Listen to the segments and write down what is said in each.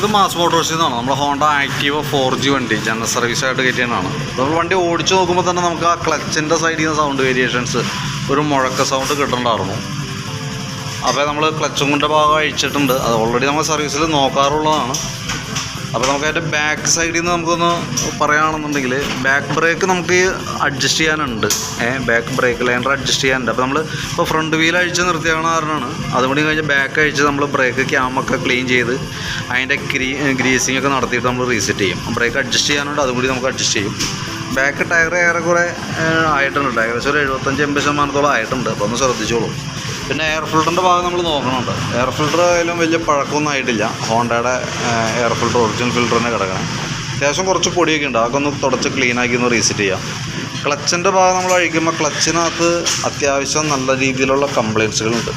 ഇത് മാസ് മോട്ടോഴ്സിൽ നിന്നാണ് നമ്മുടെ ഹോണ്ട ആക്റ്റീവ് ഫോർ ജി വണ്ടി ജനറൽ സർവീസ് ആയിട്ട് കയറ്റിയതാണ്. നമ്മൾ വണ്ടി ഓടിച്ചു നോക്കുമ്പോൾ തന്നെ നമുക്ക് ആ ക്ലച്ചിന്റെ സൈഡിൽ നിന്ന് സൗണ്ട് വേരിയേഷൻസ് ഒരു മുഴക്ക സൗണ്ട് കിട്ടണ്ടായിരുന്നു അപ്പോൾ നമ്മൾ ക്ലച്ചും കൊണ്ട് ഭാഗം അഴിച്ചിട്ടുണ്ട്. അത് ഓൾറെഡി നമ്മൾ സർവീസിൽ നോക്കാറുള്ളതാണ്. അപ്പോൾ നമുക്ക് അതിന്റെ ബാക്ക് സൈഡിൽ നിന്ന് നമുക്കൊന്ന് പറയുകയാണെന്നുണ്ടെങ്കിൽ ബാക്ക് ബ്രേക്ക് നമുക്ക് അഡ്ജസ്റ്റ് ചെയ്യാനുണ്ട്. ഏഹ് ബാക്ക് ബ്രേക്ക് ലൈനർ അഡ്ജസ്റ്റ് ചെയ്യാനുണ്ട്. അപ്പോൾ നമ്മൾ ഇപ്പോൾ ഫ്രണ്ട് വീൽ അഴിച്ച് നിർത്തിയാണ് കാരണമാണ്. അതുകൊണ്ട് കഴിഞ്ഞ് ബാക്ക് അഴിച്ച് നമ്മൾ ബ്രേക്ക് ക്യാമൊക്കെ ക്ലീൻ ചെയ്ത് അതിന്റെ ഗ്രീ ഗ്രീസിങ് ഒക്കെ നടത്തിയിട്ട് നമ്മൾ റീസെറ്റ് ചെയ്യും. ബ്രേക്ക് അഡ്ജസ്റ്റ് ചെയ്യാനുണ്ട് അതും കൂടി നമുക്ക് അഡ്ജസ്റ്റ് ചെയ്യും. ബാക്ക് ടയർ ഏറെക്കുറെ ആയിട്ടുണ്ട്. ഏകദേശം ഒരു എഴുപത്തഞ്ച് എൺപത് ശതമാനത്തോളം ആയിട്ടുണ്ട്. അപ്പോൾ ഒന്ന് ശ്രദ്ധിച്ചോളൂ. പിന്നെ എയർ ഫിൽറ്ററിന്റെ ഭാഗം നമ്മൾ നോക്കണുണ്ട്. എയർ ഫിൽറ്റർ ആയാലും വലിയ പഴക്കമൊന്നും ആയിട്ടില്ല. ഹോണ്ടയുടെ എയർ ഫിൽറ്റർ ഒറിജിനൽ ഫിൽറ്റർ തന്നെ കിടക്കണം. അത്യാവശ്യം കുറച്ച് പൊടിയൊക്കെ ഉണ്ട്. അതൊക്കെ ഒന്ന് തുടച്ച് ക്ലീൻ ആക്കി ഒന്ന് റീസെറ്റ് ചെയ്യാം. ക്ലച്ചിന്റെ ഭാഗം നമ്മൾ അഴിക്കുമ്പോൾ ക്ലച്ചിനകത്ത് അത്യാവശ്യം നല്ല രീതിയിലുള്ള കംപ്ലയിൻസുകളുണ്ട്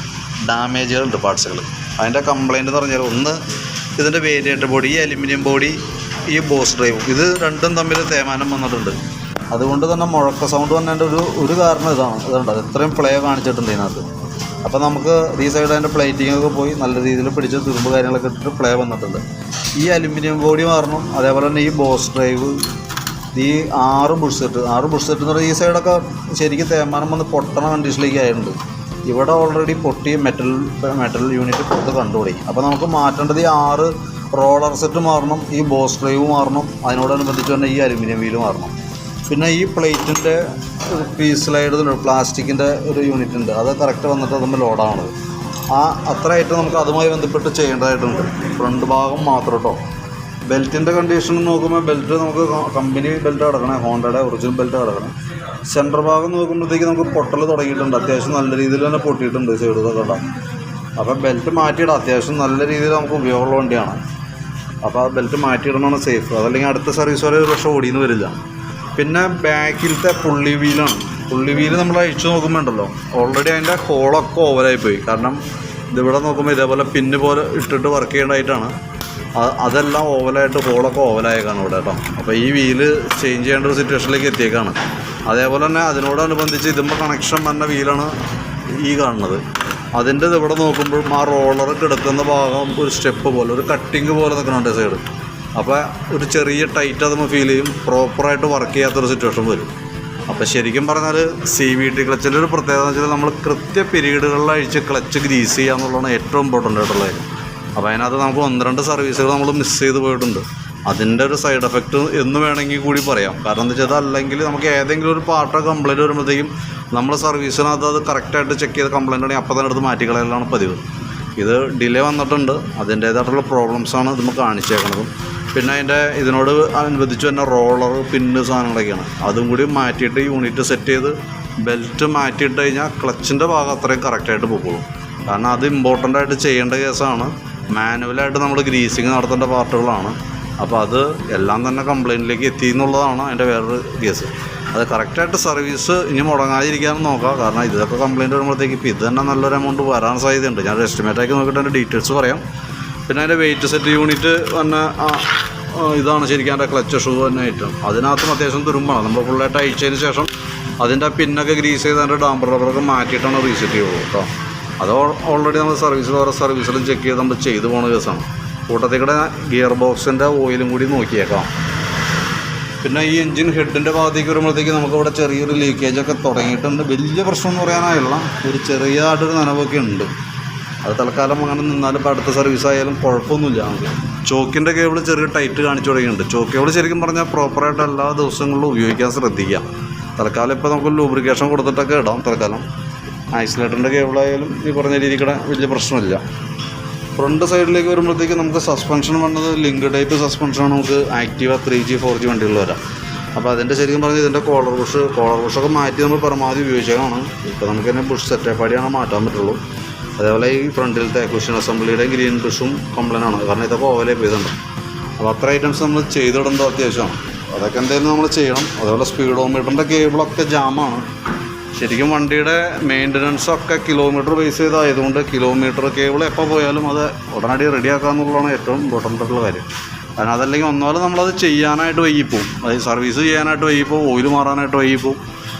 ഡാമേജുകളുണ്ട് പാർട്സുകൾ അതിന്റെ കംപ്ലയിന്റ് എന്ന് പറഞ്ഞാൽ ഒന്ന് ഇതിന്റെ വേരിയേറ്റർ ബോഡി ഈ അലുമിനിയം ബോഡി ഈ ബോസ് ഡ്രൈവ് ഇത് രണ്ടും തമ്മിൽ തേമാനം വന്നിട്ടുണ്ട്. അതുകൊണ്ട് തന്നെ മുഴക്ക സൗണ്ട് വന്നതിന്റെ ഒരു ഒരു കാരണം ഇതാണ്. ഇതുണ്ട്? ഇത്രയും പ്ലേ കാണിച്ചിട്ടുണ്ട് ഇതിനകത്ത്. അപ്പോൾ നമുക്ക് ഈ സൈഡ് അതിന്റെ പ്ലേറ്റിംഗ് ഒക്കെ പോയി നല്ല രീതിയിൽ പിടിച്ച് തുരുമ്പ് കാര്യങ്ങളൊക്കെ ഇട്ടിട്ട് പ്ലേ വന്നിട്ടുണ്ട്. ഈ അലുമിനിയം ബോഡി മാറണം അതേപോലെ തന്നെ ഈ ബോസ് ഡ്രൈവ് ഈ ആറ് ബുഷ് സെറ്റ് ആറ് ബുഷ് സെറ്റ് എന്ന് പറഞ്ഞാൽ ഈ സൈഡൊക്കെ ശരിക്കും തേമാനം വന്ന് പൊട്ടണ കണ്ടീഷനിലേക്ക് ആയിട്ടുണ്ട്. ഇവിടെ ഓൾറെഡി പൊട്ടിയ മെറ്റൽ മെറ്റൽ യൂണിറ്റ് പുറത്ത് കണ്ടുപിടി അപ്പോൾ നമുക്ക് മാറ്റേണ്ടത് ഈ ആറ് റോളർ സെറ്റ് മാറണം ഈ ബോസ് ഡ്രൈവ് മാറണം അതിനോടനുബന്ധിച്ച് തന്നെ ഈ അലുമിനിയം വീൽ മാറണം. പിന്നെ ഈ പ്ലേറ്റിന്റെ പീസ് സ്ലൈഡ് പ്ലാസ്റ്റിക്കിന്റെ ഒരു യൂണിറ്റ് ഉണ്ട്. അത് കറക്റ്റ് വന്നിട്ട് അതുമ്പോൾ ലോഡാണത് ആ അത്ര ഐറ്റം നമുക്ക് അതുമായി ബന്ധപ്പെട്ട് ചെയ്യേണ്ടതായിട്ടുണ്ട്. ഫ്രണ്ട് ഭാഗം മാത്രം കേട്ടോ ബെൽറ്റിന്റെ കണ്ടീഷൻ നോക്കുമ്പോൾ ബെൽറ്റ് നമുക്ക് കമ്പനി ബെൽറ്റ് കിടക്കണേ ഹോണ്ടയുടെ ഒറിജിനൽ ബെൽറ്റ് കിടക്കണേ സെന്റർ ഭാഗം നോക്കുമ്പോഴത്തേക്ക് നമുക്ക് പൊട്ടൽ തുടങ്ങിയിട്ടുണ്ട്. അത്യാവശ്യം നല്ല രീതിയിൽ തന്നെ പൊട്ടിയിട്ടുണ്ട് സൈഡ് കേട്ടോ അപ്പോൾ ബെൽറ്റ് മാറ്റിയിടാം. അത്യാവശ്യം നല്ല രീതിയിൽ നമുക്ക് ഉപയോഗമുള്ള വണ്ടിയാണ്. അപ്പോൾ ആ ബെൽറ്റ് മാറ്റിയിടണമാണ് സേഫ് അതല്ലെങ്കിൽ അടുത്ത സർവീസ് വരെ ഒരു പക്ഷേ ഓടിയെന്ന് വരില്ല. പിന്നെ ബാക്കിലത്തെ പുള്ളി വീലാണ് പുള്ളി വീൽ നമ്മൾ അഴിച്ചു നോക്കുമ്പോൾ ഉണ്ടല്ലോ. ഓൾറെഡി അതിന്റെ ഹോളൊക്കെ ഓവറായി പോയി. കാരണം ഇതിവിടെ നോക്കുമ്പോൾ ഇതേപോലെ പിന്ന് പോലെ ഇട്ടിട്ട് വർക്ക് ചെയ്യേണ്ടതായിട്ടാണ്. അതെല്ലാം ഓവലായിട്ട് ഹോളൊക്കെ ഓവലായേക്കാണ് ഇവിടെ കേട്ടോ. അപ്പോൾ ഈ വീൽ ചേഞ്ച് ചെയ്യേണ്ട ഒരു സിറ്റുവേഷനിലേക്ക് എത്തിയേക്കാണ്. അതേപോലെ തന്നെ അതിനോടനുബന്ധിച്ച് ഇതുമ്പോൾ കണക്ഷൻ വന്ന വീലാണ് ഈ കാണുന്നത്. അതിന്റെ ഇവിടെ നോക്കുമ്പോഴും ആ റോളർ കിടക്കുന്ന ഭാഗം ഒരു സ്റ്റെപ്പ് പോലെ ഒരു കട്ടിങ് പോലെ നിൽക്കുന്നുണ്ട് സൈഡ് അപ്പോൾ ഒരു ചെറിയ ടൈറ്റ് അതുമ്പോൾ ഫീൽ ചെയ്യും. പ്രോപ്പറായിട്ട് വർക്ക് ചെയ്യാത്തൊരു സിറ്റുവേഷൻ വരും. അപ്പോൾ ശരിക്കും പറഞ്ഞാൽ സി വി ടി ക്ലച്ചിന്റെ ഒരു പ്രത്യേകത എന്ന് വെച്ചാൽ നമ്മൾ കൃത്യ പീരീഡുകളിൽ അഴിച്ച് ക്ലച്ച് ഗ്രീസ് ചെയ്യുക എന്നുള്ളതാണ് ഏറ്റവും ഇമ്പോർട്ടന്റ് ആയിട്ടുള്ള കാര്യം. അപ്പോൾ അതിനകത്ത് നമുക്ക് ഒന്ന് രണ്ട് സർവീസുകൾ നമ്മൾ മിസ് ചെയ്ത് പോയിട്ടുണ്ട്. അതിന്റെ ഒരു സൈഡ് എഫക്റ്റ് എന്ന് വേണമെങ്കിൽ കൂടി പറയാം. കാരണം എന്താ വെച്ചാൽ അല്ലെങ്കിൽ നമുക്ക് ഏതെങ്കിലും ഒരു പാർട്ടോ കംപ്ലൈന്റ് വരുമ്പോഴത്തേക്കും നമ്മൾ സർവീസിനകത്ത് അത് കറക്റ്റായിട്ട് ചെക്ക് ചെയ്ത് കംപ്ലയിന്റ് ആണെങ്കിൽ അപ്പോൾ തന്നെ എടുത്ത് മാറ്റിക്കളയലാണ് പതിവ്. ഇത് ഡിലേ വന്നിട്ടുണ്ട്. അതിന്റേതായിട്ടുള്ള പ്രോബ്ലംസാണ് ഇത് നമുക്ക് കാണിച്ചേക്കണത്. പിന്നെ അതിന്റെ ഇതിനോട് അനുബന്ധിച്ച് തന്നെ റോളർ പിന്ന് സാധനങ്ങളൊക്കെയാണ്. അതും കൂടി മാറ്റിയിട്ട് യൂണിറ്റ് സെറ്റ് ചെയ്ത് ബെൽറ്റ് മാറ്റിയിട്ട് കഴിഞ്ഞാൽ ക്ലച്ചിന്റെ ഭാഗം അത്രയും കറക്റ്റായിട്ട് പോകുള്ളൂ കാരണം അത് ഇമ്പോർട്ടന്റ് ആയിട്ട് ചെയ്യേണ്ട കേസാണ്. മാനുവലായിട്ട് നമ്മൾ ഗ്രീസിങ് നടത്തേണ്ട പാർട്ടുകളാണ്. അപ്പോൾ അത് എല്ലാം തന്നെ കംപ്ലയിന്റിലേക്ക് എത്തി എന്നുള്ളതാണ് അതിന്റെ വേറൊരു കേസ് അത് കറക്റ്റായിട്ട് സർവീസ് ഇനി മുടങ്ങാതിരിക്കാനും നോക്കാം. കാരണം ഇതൊക്കെ കംപ്ലയിന്റ് വരുമ്പോഴത്തേക്ക് ഇപ്പോൾ ഇത് തന്നെ നല്ലൊരു എമൗണ്ട് വരാൻ സാധ്യതയുണ്ട്. ഞാൻ എസ്റ്റിമേറ്റ് ആക്കി നോക്കിയിട്ട് അതിന്റെ ഡീറ്റെയിൽസ് പറയാം. പിന്നെ അതിന്റെ വെയിറ്റ് സെറ്റ് യൂണിറ്റ് വന്ന ഇതാണ് ശരിക്കും അതിന്റെ ക്ലച്ച് ഷൂ തന്നെ ഐറ്റം അതിനകത്തും അത്യാവശ്യം തുരുമ്പാണ്. നമ്മൾ ഫുള്ളായിട്ട് അയച്ചതിന് ശേഷം അതിന്റെ പിന്നൊക്കെ ഗ്രീസ് ചെയ്ത് അതിന്റെ ഡാമ്പർ റബ്ബറൊക്കെ മാറ്റിയിട്ടാണ് റീസെറ്റ് ചെയ്യുള്ളൂ കേട്ടോ. അത് ഓൾറെഡി നമ്മൾ സർവീസിൽ വേറെ സർവീസിലും ചെക്ക് ചെയ്ത് നമ്മൾ ചെയ്തു പോകുന്ന കേസാണ്. കൂട്ടത്തിൽ കൂടെ ഗിയർ ബോക്സിന്റെ ഓയിലും കൂടി നോക്കിയേക്കാം. പിന്നെ ഈ എൻജിൻ ഹെഡിന്റെ ഭാഗത്തേക്ക് വരുമ്പോഴത്തേക്ക് നമുക്കിവിടെ ചെറിയൊരു ലീക്കേജൊക്കെ തുടങ്ങിയിട്ടുണ്ട്. വലിയ പ്രശ്നം എന്ന് പറയാനായുള്ള ഒരു ചെറിയതായിട്ടൊരു നനവൊക്കെ ഉണ്ട്. അത് തൽക്കാലം അങ്ങനെ നിന്നാലും ഇപ്പോൾ അടുത്ത സർവീസ് ആയാലും കുഴപ്പമൊന്നുമില്ല. നമുക്ക് ചോക്കിന്റെ കേബിൾ ചെറിയ ടൈറ്റ് കാണിച്ചു തുടങ്ങിയിട്ടുണ്ട് ചോക്ക് കേബിൾ ശരിക്കും പറഞ്ഞാൽ പ്രോപ്പറായിട്ട് എല്ലാ ദിവസങ്ങളിലും ഉപയോഗിക്കാൻ ശ്രദ്ധിക്കാം തൽക്കാലം ഇപ്പോൾ നമുക്ക് ലൂബ്രിക്കേഷൻ കൊടുത്തിട്ടൊക്കെ ഇടാം. തൽക്കാലം ഐസൊലേറ്ററിന്റെ കേബിളായാലും ഈ പറഞ്ഞ രീതിക്കടെ വലിയ പ്രശ്നമില്ല. ഫ്രണ്ട് സൈഡിലേക്ക് വരുമ്പോഴത്തേക്ക് നമുക്ക് സസ്പെൻഷൻ വന്നത് ലിങ്ക് ടൈപ്പ് സസ്പെൻഷനാണ് നമുക്ക് Activa three G four G വണ്ടികളിൽ വരാം. അപ്പോൾ അതിന്റെ ശരിക്കും പറഞ്ഞാൽ ഇതിന്റെ കോളർ ബുഷ് കോളർ ബുഷൊക്കെ മാറ്റി നമ്മൾ പരമാവധി ഉപയോഗിച്ചതാണ് ഇപ്പോൾ നമുക്ക് തന്നെ ബുഷ് സെറ്റപ്പാടിയാണ് മാറ്റാൻ പറ്റുള്ളൂ. അതേപോലെ ഈ ഫ്രണ്ടിലത്തെ കുഷൻ അസംബ്ലിയുടെ ഗ്രീൻ ബ്രഷും കംപ്ലൈന്റ് ആണ് കാരണം ഇതൊക്കെ ഓവലേ ചെയ്തിട്ടുണ്ട്. അപ്പോൾ അത്ര ഐറ്റംസ് നമ്മൾ ചെയ്തിടേണ്ടത് അത്യാവശ്യമാണ്. അതൊക്കെ എന്തെങ്കിലും നമ്മൾ ചെയ്യണം. അതേപോലെ സ്പീഡോമീറ്ററിന്റെ കേബിളൊക്കെ ജാമാണ് ശരിക്കും വണ്ടിയുടെ മെയിന്റനൻസ് ഒക്കെ കിലോമീറ്റർ ബേസ് ചെയ്തായതുകൊണ്ട് കിലോമീറ്റർ കേബിൾ എപ്പോൾ പോയാലും അത് ഉടനടി റെഡിയാക്കുക എന്നുള്ളതാണ് ഏറ്റവും ഇമ്പോർട്ടന്റ് ആയിട്ടുള്ള കാര്യം. കാരണം അതല്ലെങ്കിൽ ഒന്നാലും നമ്മളത് ചെയ്യാനായിട്ട് വൈകിപ്പോവും അതായത് സർവീസ് ചെയ്യാനായിട്ട് വൈകിപ്പോവും ഓയിൽ മാറാനായിട്ട് വൈകിപ്പോവും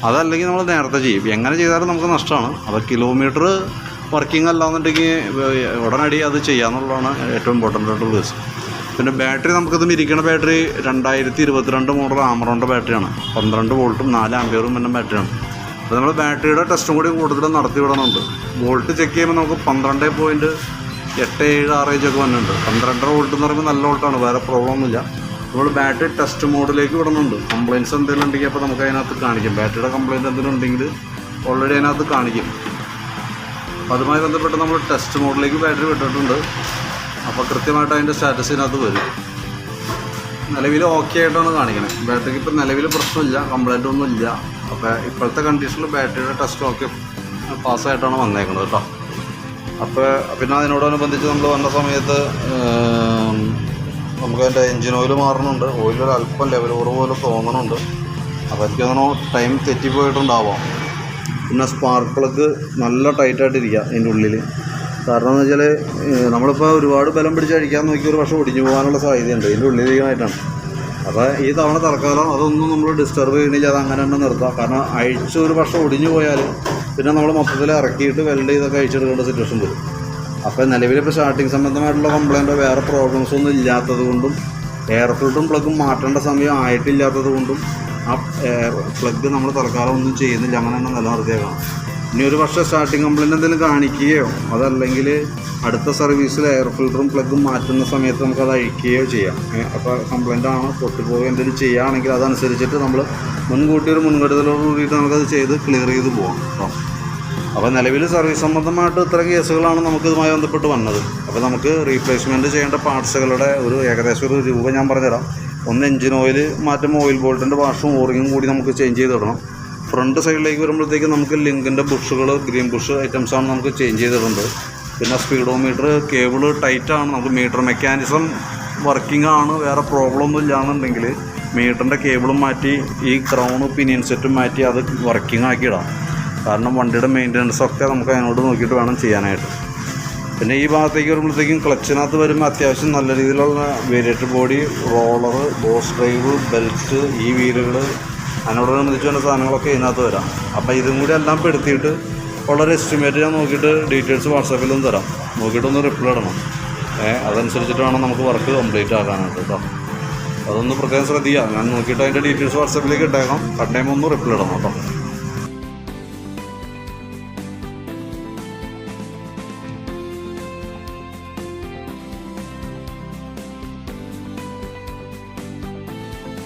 അതല്ലെങ്കിൽ നമ്മൾ നേരത്തെ ചെയ്യും. എങ്ങനെ ചെയ്താലും നമുക്ക് നഷ്ടമാണ്. അപ്പോൾ കിലോമീറ്റർ വർക്കിംഗ് അല്ലാന്നുണ്ടെങ്കിൽ ഉടനടി അത് ചെയ്യാന്നുള്ളതാണ് ഏറ്റവും ഇമ്പോർട്ടന്റ് ആയിട്ടുള്ള കേസ് പിന്നെ ബാറ്ററി നമുക്കിത് ഇരിക്കുന്ന ബാറ്ററി രണ്ടായിരത്തി ഇരുപത്തിരണ്ട് മോഡൽ ആമറോണിന്റെ ബാറ്ററിയാണ് പന്ത്രണ്ട് വോൾട്ടും നാല് ആംബിയറും പിന്നെ ബാറ്ററിയാണ് അപ്പോൾ നമ്മൾ ബാറ്ററിയുടെ ടെസ്റ്റും കൂടി കൂടുതൽ നടത്തി വിടണമുണ്ട് വോൾട്ട് ചെക്ക് ചെയ്യുമ്പോൾ നമുക്ക് പന്ത്രണ്ട് പോയിന്റ് എട്ട് ഏഴ് ആറ് ഏജ് ഒക്കെ വന്നിട്ടുണ്ട്. പന്ത്രണ്ടര വോൾട്ട് എന്ന് പറയുമ്പോൾ നല്ല വോൾട്ടാണ് വേറെ പ്രോബ്ലം ഒന്നുമില്ല. നമ്മൾ ബാറ്ററി ടെസ്റ്റ് മോഡിലേക്ക് വിടുന്നുണ്ട് കംപ്ലയിൻസ് എന്തെങ്കിലും ഉണ്ടെങ്കിൽ അപ്പോൾ നമുക്ക് അതിനകത്ത് കാണിക്കും. ബാറ്ററിയുടെ കംപ്ലയിന്റ് എന്തെങ്കിലും ഉണ്ടെങ്കിൽ ഓൾറെഡി അതിനകത്ത് കാണിക്കും. അപ്പോൾ അതുമായി ബന്ധപ്പെട്ട് നമ്മൾ ടെസ്റ്റ് മോഡിലേക്ക് ബാറ്ററി വിട്ടിട്ടുണ്ട്. അപ്പോൾ കൃത്യമായിട്ട് അതിന്റെ സ്റ്റാറ്റസിനകത്ത് വരും. നിലവിൽ ഓക്കെ ആയിട്ടാണ് കാണിക്കുന്നത് ബാറ്ററിക്ക് ഇപ്പോൾ നിലവിൽ പ്രശ്നമില്ല കംപ്ലൈന്റ് ഒന്നും ഇല്ല. അപ്പോൾ ഇപ്പോഴത്തെ കണ്ടീഷനിൽ ബാറ്ററിയുടെ ടെസ്റ്റ് ഓക്കെ പാസ്സായിട്ടാണ് വന്നേക്കുന്നത് കേട്ടോ. അപ്പോൾ പിന്നെ അതിനോടനുബന്ധിച്ച് നമ്മൾ വന്ന സമയത്ത് ഏം, നമുക്ക് അതിന്റെ എൻജിൻ ഓയിൽ മാറുന്നുണ്ട് ഓയിലൊരു അല്പം ലെവൽ കുറവ് പോലെ തോന്നുന്നുണ്ട് അപ്പോൾ എനിക്ക് ടൈം തെറ്റിപ്പോയിട്ടുണ്ടാവാം. പിന്നെ സ്പാർക്ക് പ്ലഗ് നല്ല ടൈറ്റായിട്ടിരിക്കുക അതിന്റെ ഉള്ളിൽ കാരണം എന്ന് വെച്ചാൽ നമ്മളിപ്പോൾ ഒരുപാട് ബലം പിടിച്ചഴിക്കാൻ നോക്കി ഒരു പക്ഷേ ഒടിഞ്ഞു പോകാനുള്ള സാധ്യതയുണ്ട്. ഇതിന്റെ ഉള്ളിലേക്കായിട്ടാണ് അപ്പോൾ ഈ തവണ തൽക്കാലം അതൊന്നും നമ്മൾ ഡിസ്റ്റർബ് ചെയ്യണില്ല അത് അങ്ങനെ തന്നെ നിർത്താം. കാരണം അഴിച്ച് ഒരു പക്ഷേ ഒടിഞ്ഞു പോയാൽ പിന്നെ നമ്മൾ മൊത്തത്തിൽ ഇറക്കിയിട്ട് വെൽഡ് ചെയ്തൊക്കെ അഴിച്ചെടുക്കേണ്ട സിറ്റുവേഷൻ വരും. അപ്പോൾ നിലവിലിപ്പോൾ സ്റ്റാർട്ടിങ് സംബന്ധമായിട്ടുള്ള കംപ്ലൈന്റോ വേറെ പ്രോബ്ലംസ് ഒന്നും ഇല്ലാത്തത് കൊണ്ടും എയർ ഫിൽട്ടറും പ്ലഗും മാറ്റേണ്ട സമയം ആയിട്ടില്ലാത്തത് കൊണ്ടും ആ പ്ലഗ് നമ്മൾ തൽക്കാലം ഒന്നും ചെയ്യുന്നില്ല. അങ്ങനെ തന്നെ നിലനിർത്തിയേക്കണം ഇനി ഒരു വർഷം സ്റ്റാർട്ടിങ് കംപ്ലൈന്റ് എന്തെങ്കിലും കാണിക്കുകയോ അതല്ലെങ്കിൽ അടുത്ത സർവീസിൽ എയർ ഫിൽറ്ററും പ്ലഗും മാറ്റുന്ന സമയത്ത് നമുക്കത് അഴിക്കുകയോ ചെയ്യാം. അപ്പോൾ കംപ്ലൈന്റ് ആണ് പൊട്ടിപ്പോവുക എന്തെങ്കിലും ചെയ്യുകയാണെങ്കിൽ അതനുസരിച്ചിട്ട് നമ്മൾ മുൻകൂട്ടി ഒരു മുൻകരുതലോട് കൂടിയിട്ട് നമുക്കത് ചെയ്ത് ക്ലിയർ ചെയ്ത് പോകാം കേട്ടോ അപ്പോൾ നിലവിൽ സർവീസ് സംബന്ധമായിട്ട് ഇത്ര കേസുകളാണ് നമുക്ക് ഇതുമായി ബന്ധപ്പെട്ട് വന്നത്. അപ്പോൾ നമുക്ക് റീപ്ലേസ്മെന്റ് ചെയ്യേണ്ട പാർട്സുകളുടെ ഒരു ഏകദേശം ഒരു രൂപ ഞാൻ പറഞ്ഞുതരാം. ഒന്ന് എഞ്ചിൻ ഓയിൽ മാറ്റുമ്പോൾ ഓയിൽ ബോൾട്ടിന്റെ വാഷും ഓറിങ്ങും കൂടി നമുക്ക് ചേഞ്ച് ചെയ്തിടണം ഫ്രണ്ട് സൈഡിലേക്ക് വരുമ്പോഴത്തേക്ക് നമുക്ക് ലിങ്കിന്റെ ബുഷുകൾ ഗ്രീൻ ബുഷ് ഐറ്റംസാണ് നമുക്ക് ചേഞ്ച് ചെയ്തിടുന്നത് പിന്നെ സ്പീഡോമീറ്റർ കേബിൾ ടൈറ്റാണ് നമുക്ക് മീറ്റർ മെക്കാനിസം വർക്കിംഗ് ആണ്. വേറെ പ്രോബ്ലം ഒന്നും ഇല്ലാന്നുണ്ടെങ്കിൽ മീറ്ററിന്റെ കേബിളും മാറ്റി ഈ ക്രൗൺ പിനിയൻ സെറ്റും മാറ്റി അത് വർക്കിംഗ് ആക്കി ഇടാം. കാരണം വണ്ടിയുടെ മെയിന്റനൻസ് ഒക്കെ നമുക്ക് അതിനോട് നോക്കിയിട്ട് വേണം ചെയ്യാനായിട്ട്. പിന്നെ ഈ ഭാഗത്തേക്ക് വരുമ്പോഴത്തേക്കും ക്ലച്ചിനകത്ത് വരുമ്പോൾ അത്യാവശ്യം നല്ല രീതിയിലുള്ള variator body roller boss drive belt ഈ വീലുകൾ അതിനോടനുബന്ധിച്ച് വേണ്ട സാധനങ്ങളൊക്കെ ഇതിനകത്ത് വരാം. അപ്പോൾ ഇതും കൂടി എല്ലാം പെടുത്തിയിട്ട് വളരെ എസ്റ്റിമേറ്റ് ഞാൻ നോക്കിയിട്ട് ഡീറ്റെയിൽസ് വാട്സാപ്പിലും തരാം. നോക്കിയിട്ടൊന്ന് റിപ്ലൈ ഇടണം. ഏഹ് അതനുസരിച്ചിട്ട് വേണം നമുക്ക് വർക്ക് കംപ്ലീറ്റ് ആക്കാനായിട്ട് കേട്ടോ അതൊന്ന് പ്രത്യേകം ശ്രദ്ധിക്കുക. ഞാൻ നോക്കിയിട്ട് അതിന്റെ ഡീറ്റെയിൽസ് വാട്സാപ്പിലേക്ക് ഇട്ടേക്കാം. കട്ടയം ഒന്ന് റിപ്ലൈ ഇടണം കേട്ടോ